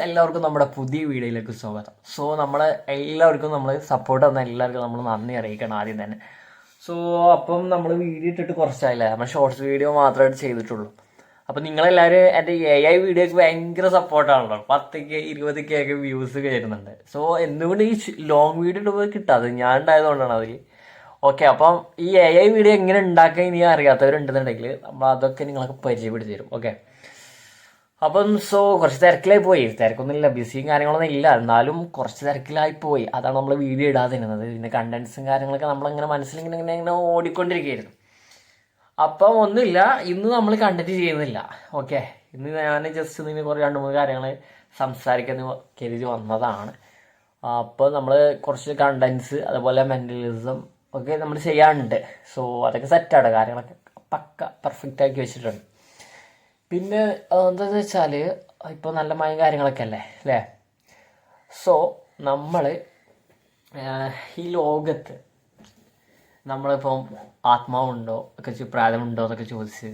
എല്ലാവർക്കും നമ്മുടെ പുതിയ വീഡിയോയിലേക്ക് സ്വാഗതം. സോ നമ്മളെ എല്ലാവർക്കും നമ്മൾ സപ്പോർട്ട് തന്ന എല്ലാവർക്കും നമ്മൾ നന്ദി അറിയിക്കണം ആദ്യം തന്നെ. സോ അപ്പം നമ്മൾ വീഡിയോ ഇട്ടിട്ട് കുറച്ചായില്ല? നമ്മൾ ഷോർട്സ് വീഡിയോ മാത്രമായിട്ട് ചെയ്തിട്ടുള്ളൂ. അപ്പം നിങ്ങളെല്ലാവരും എന്റെ എ ഐ വീഡിയോക്ക് ഭയങ്കര സപ്പോർട്ടാണല്ലോ പത്ത് കെ ഇരുപത് കെ ഒക്കെ വ്യൂസ് കയറുന്നുണ്ട് സോ എന്തുകൊണ്ട് ഈ ലോങ് വീഡിയോ ഇടുമ്പോൾ കിട്ടാതെ ഞാൻ ഉണ്ടായതുകൊണ്ടാണ് അതിൽ ഓക്കെ അപ്പം ഈ എ ഐ വീഡിയോ എങ്ങനെ ഉണ്ടാക്കാൻ ഇനി അറിയാത്തവരുണ്ടെന്നുണ്ടെങ്കിൽ നമ്മൾ അതൊക്കെ നിങ്ങൾക്ക് പരിചയപ്പെടുത്തി തരും. ഓക്കെ അപ്പം സോ കുറച്ച് തിരക്കിലായി പോയി. തിരക്കൊന്നുമില്ല ബിസിയും കാര്യങ്ങളൊന്നും ഇല്ല. എന്നാലും കുറച്ച് തിരക്കിലായി പോയി. അതാണ് നമ്മൾ വീഡിയോ ഇടാതിരുന്നത്. പിന്നെ കണ്ടൻസും കാര്യങ്ങളൊക്കെ നമ്മളിങ്ങനെ മനസ്സിലിങ്ങനെ ഇങ്ങനെ ഇങ്ങനെ ഓടിക്കൊണ്ടിരിക്കുകയായിരുന്നു. അപ്പം ഒന്നുമില്ല. ഇന്ന് നമ്മൾ കണ്ടന്റ് ചെയ്യുന്നില്ല. ഓക്കെ ഇന്ന് ഞാൻ ജസ്റ്റ് നിന്ന് കുറേ രണ്ട് മൂന്ന് കാര്യങ്ങൾ സംസാരിക്കുന്ന കരുതി വന്നതാണ്. അപ്പോൾ നമ്മൾ കുറച്ച് കണ്ടൻസ് അതുപോലെ മെന്റലിസം ഒക്കെ നമ്മൾ ചെയ്യാനുണ്ട്. സോ അതൊക്കെ സെറ്റാണ് കാര്യങ്ങളൊക്കെ പക്ക പെർഫെക്റ്റ് ആക്കി വെച്ചിട്ടുണ്ട്. പിന്നെ എന്താണെന്ന് വെച്ചാൽ ഇപ്പോൾ നല്ല മഴയും കാര്യങ്ങളൊക്കെ അല്ലേ? അല്ലേ സോ നമ്മൾ ഈ ലോകത്ത് നമ്മളിപ്പം ആത്മാവുണ്ടോ ഒക്കെ പ്രായമുണ്ടോ എന്നൊക്കെ ചോദിച്ച്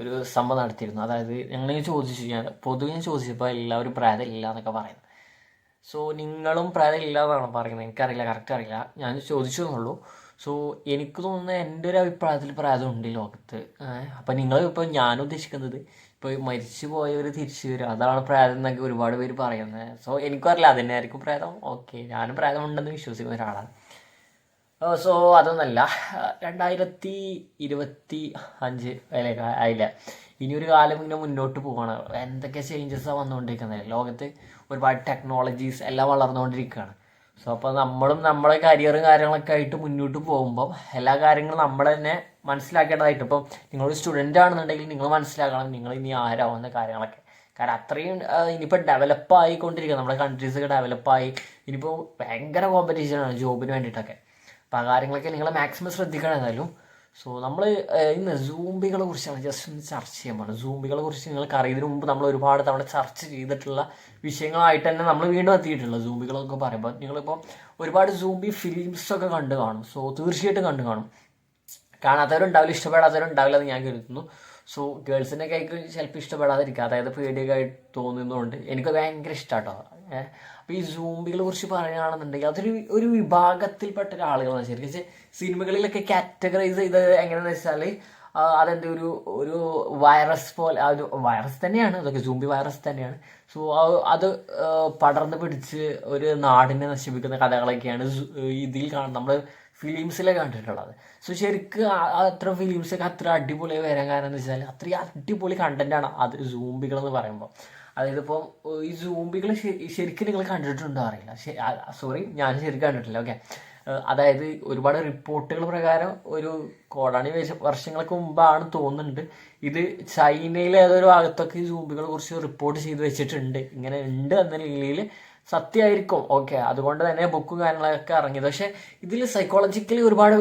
ഒരു സംഭവം നടത്തിയിരുന്നു. അതായത് ഞങ്ങൾ ചോദിച്ചു ഞാൻ പൊതുവെ ഞാൻ ചോദിച്ചപ്പോൾ എല്ലാവരും പ്രായമില്ല എന്നൊക്കെ പറയുന്നത് സോ നിങ്ങളും പ്രായമില്ല എന്നാണ് പറയുന്നത്? എനിക്കറിയില്ല കറക്റ്റ് അറിയില്ല. ഞാൻ ചോദിച്ചു എന്നുള്ളൂ സോ എനിക്ക് തോന്നുന്നത് എന്റെ ഒരു അഭിപ്രായത്തിൽ പ്രായം ഉണ്ട് ഈ ലോകത്ത്. അപ്പം നിങ്ങൾ ഇപ്പം ഞാൻ ഉദ്ദേശിക്കുന്നത് ഇപ്പോൾ മരിച്ചു പോയവർ തിരിച്ചു വരും. അതാണ് പ്രായം എന്നൊക്കെ ഒരുപാട് പേര് പറയുന്നത് സോ എനിക്കും അറിയില്ല. അതന്നെ ആയിരിക്കും പ്രായം ഓക്കെ. ഞാനും പ്രായമുണ്ടെന്ന് വിശ്വസിക്കുന്ന ഒരാളാണ്. സോ അതൊന്നല്ല. രണ്ടായിരത്തി ഇരുപത്തി അഞ്ച് അല്ലെ ആയില്ല. ഇനി ഒരു കാലം ഇങ്ങനെ മുന്നോട്ട് പോവാണ്. എന്തൊക്കെ ചേഞ്ചസാണ് വന്നുകൊണ്ടിരിക്കുന്നത്? ലോകത്ത് ഒരുപാട് ടെക്നോളജീസ് എല്ലാം വളർന്നുകൊണ്ടിരിക്കുകയാണ്. സോ അപ്പോൾ നമ്മളും നമ്മളെ കരിയറും കാര്യങ്ങളൊക്കെ ആയിട്ട് മുന്നോട്ട് പോകുമ്പം എല്ലാ കാര്യങ്ങളും നമ്മൾ തന്നെ മനസ്സിലാക്കേണ്ടതായിട്ട്. ഇപ്പം നിങ്ങളൊരു സ്റ്റുഡന്റ് ആണെന്നുണ്ടെങ്കിൽ നിങ്ങൾ മനസ്സിലാക്കണം നിങ്ങൾ ഇനി ആരാവുന്ന കാര്യങ്ങളൊക്കെ. കാരണം അത്രയും ഇനിയിപ്പോൾ ഡെവലപ്പ് ആയിക്കൊണ്ടിരിക്കുക നമ്മുടെ കൺട്രീസൊക്കെ ഡെവലപ്പായി ഇനിയിപ്പോൾ ഭയങ്കര കോമ്പറ്റീഷനാണ് ജോബിന് വേണ്ടിയിട്ടൊക്കെ. അപ്പോൾ ആ കാര്യങ്ങളൊക്കെ നിങ്ങൾ മാക്സിമം ശ്രദ്ധിക്കണം ഏതായാലും സോ നമ്മൾ ഇന്ന് സൂംബികളെ കുറിച്ചാണ് ജസ്റ്റ് ഒന്ന് ചർച്ച ചെയ്യാൻ പോകുന്നത് സൂംബികളെ കുറിച്ച് നിങ്ങൾക്ക് അറിയുന്നതിന് മുമ്പ് നമ്മൾ ഒരുപാട് തവണ ചർച്ച ചെയ്തിട്ടുള്ള വിഷയങ്ങളായിട്ട് തന്നെ നമ്മൾ വീണ്ടും എത്തിയിട്ടുള്ള സൂംബികളൊക്കെ പറയുമ്പോൾ നിങ്ങളിപ്പോൾ ഒരുപാട് സൂംബി ഫിലിംസൊക്കെ കണ്ടു കാണും. സോ തീർച്ചയായിട്ടും കണ്ടു കാണും. കാണാത്തവരുണ്ടാവില്ല ഇഷ്ടപ്പെടാത്തവരുണ്ടാവില്ല എന്ന് ഞാൻ കരുതുന്നു. സോ ഗേൾസിന്റെ കൈക്ക് ചിലപ്പോൾ ഇഷ്ടപ്പെടാതിരിക്കുക അതായത് പേടിയൊക്കെ തോന്നുന്നതുകൊണ്ട് എനിക്ക് ഭയങ്കര ഇഷ്ടമാട്ടോ ഏഹ് അപ്പോൾ ഈ സൂംബികളെ കുറിച്ച് പറയുകയാണെന്നുണ്ടെങ്കിൽ അതൊരു ഒരു വിഭാഗത്തിൽപ്പെട്ട ഒരാളുകളാണ് ശരിക്കും സിനിമകളിലൊക്കെ കാറ്റഗറൈസ് ചെയ്തത് എങ്ങനെയാണെന്ന് വെച്ചാൽ അതെന്താ ഒരു ഒരു വൈറസ് പോലെ ഒരു വൈറസ് തന്നെയാണ്. അതൊക്കെ സൂംബി വൈറസ് തന്നെയാണ്. സോ അത് പടർന്ന് പിടിച്ച് ഒരു നാടിനെ നശിപ്പിക്കുന്ന കഥകളൊക്കെയാണ് ഇതിൽ കാണുന്നത്. നമ്മൾ ഫിലിംസിലെ കണ്ടിട്ടുള്ളത്. സോ ശരിക്കും അത്ര ഫിലിംസൊക്കെ അത്ര അടിപൊളി വരാൻ കാരണം എന്ന് വെച്ചാൽ അത്രയും അടിപൊളി കണ്ടന്റാണ് അത് സൂംബികൾ എന്ന് പറയുമ്പോൾ അതായത് ഇപ്പോൾ ഈ സൂംബികൾ ശരിക്കും നിങ്ങൾ കണ്ടിട്ടുണ്ടോ അറിയില്ല. സോറി ഞാൻ ശരിക്കും കണ്ടിട്ടില്ല. ഓക്കെ അതായത് ഒരുപാട് റിപ്പോർട്ടുകൾ പ്രകാരം ഒരു കോടാണി വർഷങ്ങൾക്ക് മുമ്പാണ് തോന്നുന്നുണ്ട്. ഇത് ചൈനയിലെ ഏതൊരു ഭാഗത്തൊക്കെ ഈ സൂംബികളെ കുറിച്ച് റിപ്പോർട്ട് ചെയ്ത് വെച്ചിട്ടുണ്ട്. ഇങ്ങനെ ഉണ്ട് എന്ന രീതിയിൽ സത്യമായിരിക്കും. ഓക്കെ അതുകൊണ്ട് തന്നെ ബുക്കും കാര്യങ്ങളൊക്കെ ഇറങ്ങിയത് പക്ഷേ ഇതിൽ സൈക്കോളജിക്കലി ഒരുപാട്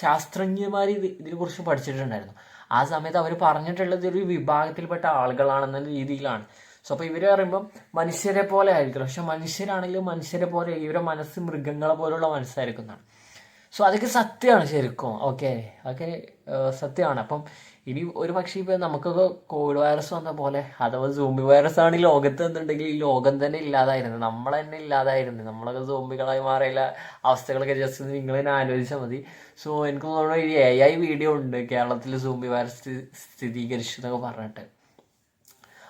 ശാസ്ത്രജ്ഞന്മാർ ഇത് ഇതിനെക്കുറിച്ച് പഠിച്ചിട്ടുണ്ടായിരുന്നു. ആ സമയത്ത് അവർ പറഞ്ഞിട്ടുള്ളത് ഒരു വിഭാഗത്തിൽപ്പെട്ട ആളുകളാണെന്ന രീതിയിലാണ്. സോ അപ്പോൾ ഇവർ പറയുമ്പം മനുഷ്യരെ പോലെ ആയിരിക്കും. പക്ഷെ മനുഷ്യരാണെങ്കിലും മനുഷ്യരെ പോലെ ഇവരുടെ മനസ്സ് മൃഗങ്ങളെ പോലുള്ള മനസ്സായിരിക്കുന്നതാണ് സോ അതൊക്കെ സത്യമാണ് ശരിക്കും. ഓക്കെ അതൊക്കെ സത്യമാണ്. അപ്പം ഇനി ഒരു പക്ഷേ ഇപ്പോൾ നമുക്കൊക്കെ കോവിഡ് വൈറസ് വന്ന പോലെ അഥവാ സൂംബി വൈറസ് ആണ് ഈ ലോകത്ത് എന്നുണ്ടെങ്കിൽ ഈ ലോകം തന്നെ ഇല്ലാതായിരുന്നു. നമ്മൾ തന്നെ ഇല്ലാതായിരുന്നു. നമ്മളൊക്കെ സോംബികളായി മാറിയുള്ള അവസ്ഥകളൊക്കെ ജസ്റ്റ് നിങ്ങൾ തന്നെ ആലോചിച്ചാൽ മതി. സോ എനിക്ക് തോന്നുന്നു ഈ എ ഐ വീഡിയോ ഉണ്ട് കേരളത്തിൽ സൂംബി വൈറസ് സ്ഥി- സ്ഥിരീകരിച്ചു എന്നൊക്കെ പറഞ്ഞിട്ട്.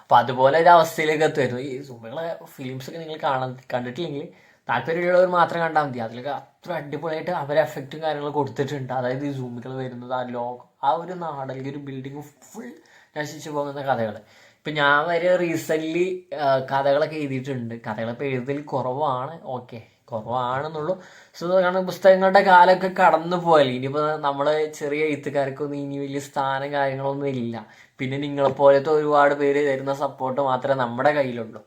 അപ്പം അതുപോലെ ഒരു അവസ്ഥയിലേക്ക് എത്തുമായിരുന്നു ഈ സൂമികളെ ഫിലിംസ് ഒക്കെ നിങ്ങൾ കാണാൻ കണ്ടിട്ടില്ലെങ്കിൽ താല്പര്യമുള്ളവർ മാത്രം കണ്ടാൽ മതി. അതിലൊക്കെ അത്ര അടിപൊളിയായിട്ട് അവരെ എഫക്റ്റും കാര്യങ്ങളും കൊടുത്തിട്ടുണ്ട്. അതായത് ഈ സൂമുകൾ വരുന്നത് ആ ലോകം ആ ഒരു നാട് അല്ലെങ്കിൽ ഒരു ബിൽഡിംഗ് ഫുൾ നശിച്ചു പോകുന്ന കഥകൾ ഇപ്പം ഞാൻ വരെ റീസെന്റ്ലി കഥകളൊക്കെ എഴുതിയിട്ടുണ്ട്. കഥകളൊക്കെ എഴുതൽ കുറവാണ്. ഓക്കെ കുറവാണെന്നുള്ളൂ. സോ കാരണം പുസ്തകങ്ങളുടെ കാലമൊക്കെ കടന്നു പോയാലും ഇനിയിപ്പോൾ നമ്മൾ ചെറിയ എഴുത്തുകാർക്കൊന്നും ഇനി വലിയ സ്ഥാനം കാര്യങ്ങളൊന്നും ഇല്ല. പിന്നെ നിങ്ങളെപ്പോലത്തെ ഒരുപാട് പേര് തരുന്ന സപ്പോർട്ട് മാത്രമേ നമ്മുടെ കയ്യിലുള്ളൂ.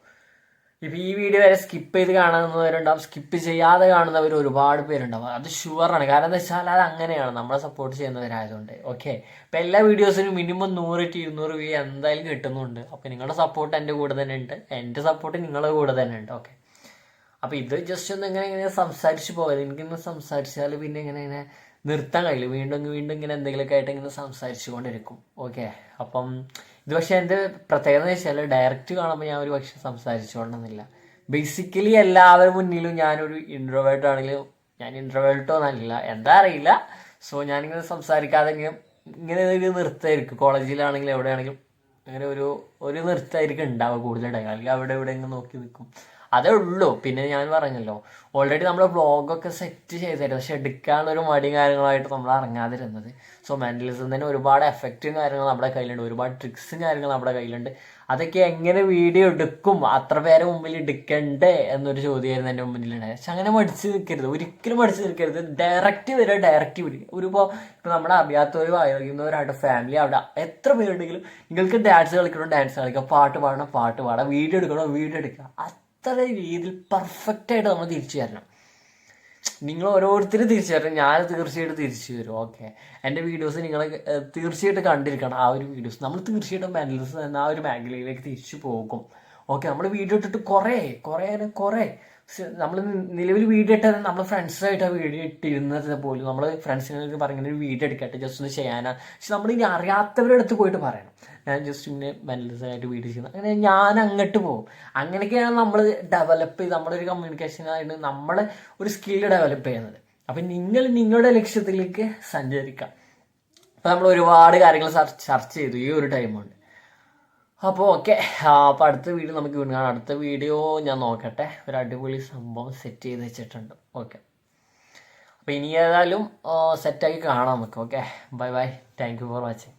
ഇപ്പം ഈ വീഡിയോ വരെ സ്കിപ്പ് ചെയ്ത് കാണുന്നവരുണ്ടാവും സ്കിപ്പ് ചെയ്യാതെ കാണുന്നവർ ഒരുപാട് പേരുണ്ടാവും. അത് ഷുവറാണ് കാരണം എന്താ വെച്ചാൽ അത് അങ്ങനെയാണ്. നമ്മളെ സപ്പോർട്ട് ചെയ്യുന്നവരായതുകൊണ്ട്. ഓക്കെ അപ്പം എല്ലാ വീഡിയോസിനും മിനിമം നൂറ് ടു ഇരുന്നൂറ് വ്യൂ എന്തായാലും കിട്ടുന്നുണ്ട്. അപ്പോൾ നിങ്ങളുടെ സപ്പോർട്ട് എന്റെ കൂടെ തന്നെ ഉണ്ട്. എന്റെ സപ്പോർട്ട് നിങ്ങളുടെ കൂടെ തന്നെ ഉണ്ട്. ഓക്കെ അപ്പോൾ ഇത് ജസ്റ്റ് ഒന്ന് ഇങ്ങനെ ഇങ്ങനെ സംസാരിച്ച് പോകാതെ എനിക്കിന്ന് സംസാരിച്ചാൽ പിന്നെ ഇങ്ങനെ ഇങ്ങനെ നിർത്താൻ കഴിയില്ല. വീണ്ടും വീണ്ടും ഇങ്ങനെ എന്തെങ്കിലുമൊക്കെ ആയിട്ട് ഇങ്ങനെ സംസാരിച്ചുകൊണ്ടിരിക്കും. ഓക്കെ അപ്പം ഇത് പക്ഷേ എന്റെ പ്രത്യേകത എന്ന് വെച്ചാൽ ഡയറക്റ്റ് കാണുമ്പോൾ ഞാൻ ഒരു പക്ഷെ സംസാരിച്ചുകൊണ്ടെന്നില്ല ബേസിക്കലി എല്ലാവരും മുന്നിലും ഞാനൊരു ഇൻട്രോവേർട്ട് ആണെങ്കിലും ഞാൻ ഇൻട്രോവേർട്ടോ എന്നല്ല എന്താ അറിയില്ല. സോ ഞാനിങ്ങനെ സംസാരിക്കാതെ ഇങ്ങനെ ഇങ്ങനെ ഒരു നൃത്തമായിരിക്കും. കോളേജിലാണെങ്കിലും എവിടെയാണെങ്കിലും അങ്ങനെ ഒരു ഒരു നൃത്തമായിരിക്കും ഉണ്ടാവുക കൂടുതലായിട്ട്. അല്ലെങ്കിൽ അവിടെ ഇവിടെ ഇങ്ങനെ നോക്കി നിൽക്കും. അതേ ഉള്ളൂ. പിന്നെ ഞാൻ പറഞ്ഞല്ലോ ഓൾറെഡി നമ്മൾ വ്ളോഗൊക്കെ സെറ്റ് ചെയ്തായിരുന്നു പക്ഷെ എടുക്കാനുള്ള ഒരു മടി കാര്യങ്ങളായിട്ട് നമ്മൾ ഇറങ്ങാതിരുന്നത് സോ മെന്റലിസം തന്നെ ഒരുപാട് എഫക്റ്റും കാര്യങ്ങൾ നമ്മുടെ കയ്യിലുണ്ട്. ഒരുപാട് ട്രിക്സും കാര്യങ്ങളും നമ്മുടെ കയ്യിലുണ്ട്. അതൊക്കെ എങ്ങനെ വീഡിയോ എടുക്കും? അത്ര പേരെ മുമ്പിൽ എടുക്കണ്ടേ എന്നൊരു ചോദ്യമായിരുന്നു എന്റെ മുമ്പിലുണ്ടായത്. പക്ഷെ അങ്ങനെ മടിച്ച് നിൽക്കരുത്. ഒരിക്കലും മടിച്ച് നിൽക്കരുത്. ഡയറക്റ്റ് വരിക ഡയറക്റ്റ് വരിക ഒരു ഇപ്പോൾ നമ്മുടെ അറിയാത്തവരും അറിയുന്നവരായിട്ട് ഫാമിലി അവിടെ. എത്ര പേരുണ്ടെങ്കിലും നിങ്ങൾക്ക് ഡാൻസ് കളിക്കണം? ഡാൻസ് കളിക്കുക പാട്ട് പാടണം പാട്ട് പാടാം. വീഡിയോ എടുക്കണോ? വീഡിയോ എടുക്കുക അത്ര രീതിയിൽ പെർഫെക്റ്റ് ആയിട്ട് നമ്മൾ തിരിച്ചു തരണം നിങ്ങൾ ഓരോരുത്തരും തിരിച്ചു തരണം ഞാൻ തീർച്ചയായിട്ടും തിരിച്ചു തരും ഓക്കെ എന്റെ വീഡിയോസ് നിങ്ങൾ തീർച്ചയായിട്ടും കണ്ടിരിക്കണം. ആ ഒരു വീഡിയോസ് നമ്മൾ തീർച്ചയായിട്ടും മെന്റൽസ് എന്ന ആ ഒരു മേഖലയിലേക്ക് തിരിച്ചു പോകും. ഓക്കെ നമ്മൾ വീഡിയോ ഇട്ടിട്ട് കുറേ കുറേ കുറേ നമ്മൾ നിലവിൽ വീഡിയോ ഇട്ടത് നമ്മൾ ഫ്രണ്ട്സായിട്ട് ആ വീഡിയോ ഇട്ടിരുന്നത് പോലും. നമ്മൾ ഫ്രണ്ട്സിനൊക്കെ പറഞ്ഞ ഒരു വീഡിയോ എടുക്കട്ടെ ജസ്റ്റ് ഒന്ന് ചെയ്യാനാണ് പക്ഷെ നമ്മൾ ഇനി അറിയാത്തവരുടെ അടുത്ത് പോയിട്ട് പറയണം. ഞാൻ ജസ്റ്റ് ഇങ്ങനെ മെന്റൽസ് ആയിട്ട് വീഡിയോ ചെയ്യുന്നത് അങ്ങനെ ഞാൻ അങ്ങോട്ട് പോകും. അങ്ങനെയൊക്കെയാണ് നമ്മൾ ഡെവലപ്പ് ചെയ്ത് നമ്മളൊരു കമ്മ്യൂണിക്കേഷനായിട്ട് നമ്മൾ ഒരു സ്കില്ല് ഡെവലപ്പ് ചെയ്യുന്നത്. അപ്പം നിങ്ങൾ നിങ്ങളുടെ ലക്ഷ്യത്തിലേക്ക് സഞ്ചരിക്കാം. അപ്പം നമ്മൾ ഒരുപാട് കാര്യങ്ങൾ ചർച്ച ചെയ്തു ഈ ഒരു ടൈം കൊണ്ട്. അപ്പോൾ ഓക്കെ അപ്പോൾ അടുത്ത വീഡിയോ നമുക്ക് വീണ്ടും കാണാം. അടുത്ത വീഡിയോ ഞാൻ നോക്കട്ടെ. ഒരു അടിപൊളി സംഭവം സെറ്റ് ചെയ്ത് വെച്ചിട്ടുണ്ട്. ഓക്കെ. അപ്പോൾ ഇനി ഏതായാലും സെറ്റാക്കി കാണാം നമുക്ക്. Okay. Bye bye thank you for watching